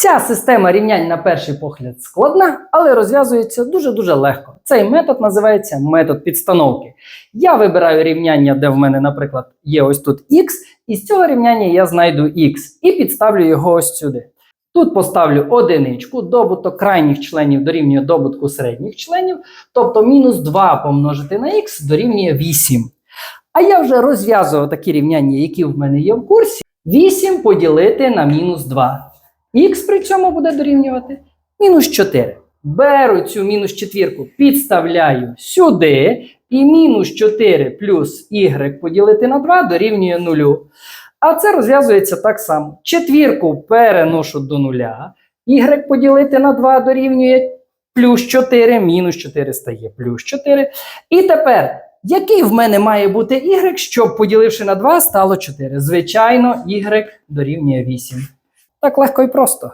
Ця система рівнянь на перший погляд складна, але розв'язується дуже-дуже легко. Цей метод називається метод підстановки. Я вибираю рівняння, де в мене, наприклад, є ось тут x, і з цього рівняння я знайду x і підставлю його ось сюди. Тут поставлю одиничку, добуток крайніх членів дорівнює добутку середніх членів, тобто мінус 2 помножити на х дорівнює 8. А я вже розв'язував такі рівняння, які в мене є в курсі. 8 поділити на мінус 2. Х при цьому буде дорівнювати мінус 4. Беру цю мінус четвірку, підставляю сюди, і мінус 4 плюс y поділити на 2 дорівнює 0. А це розв'язується так само. Четвірку переношу до нуля, y поділити на 2 дорівнює плюс 4, мінус 4 стає плюс 4. І тепер, який в мене має бути y, щоб поділивши на 2 стало 4? Звичайно, y дорівнює 8. Так легко і просто.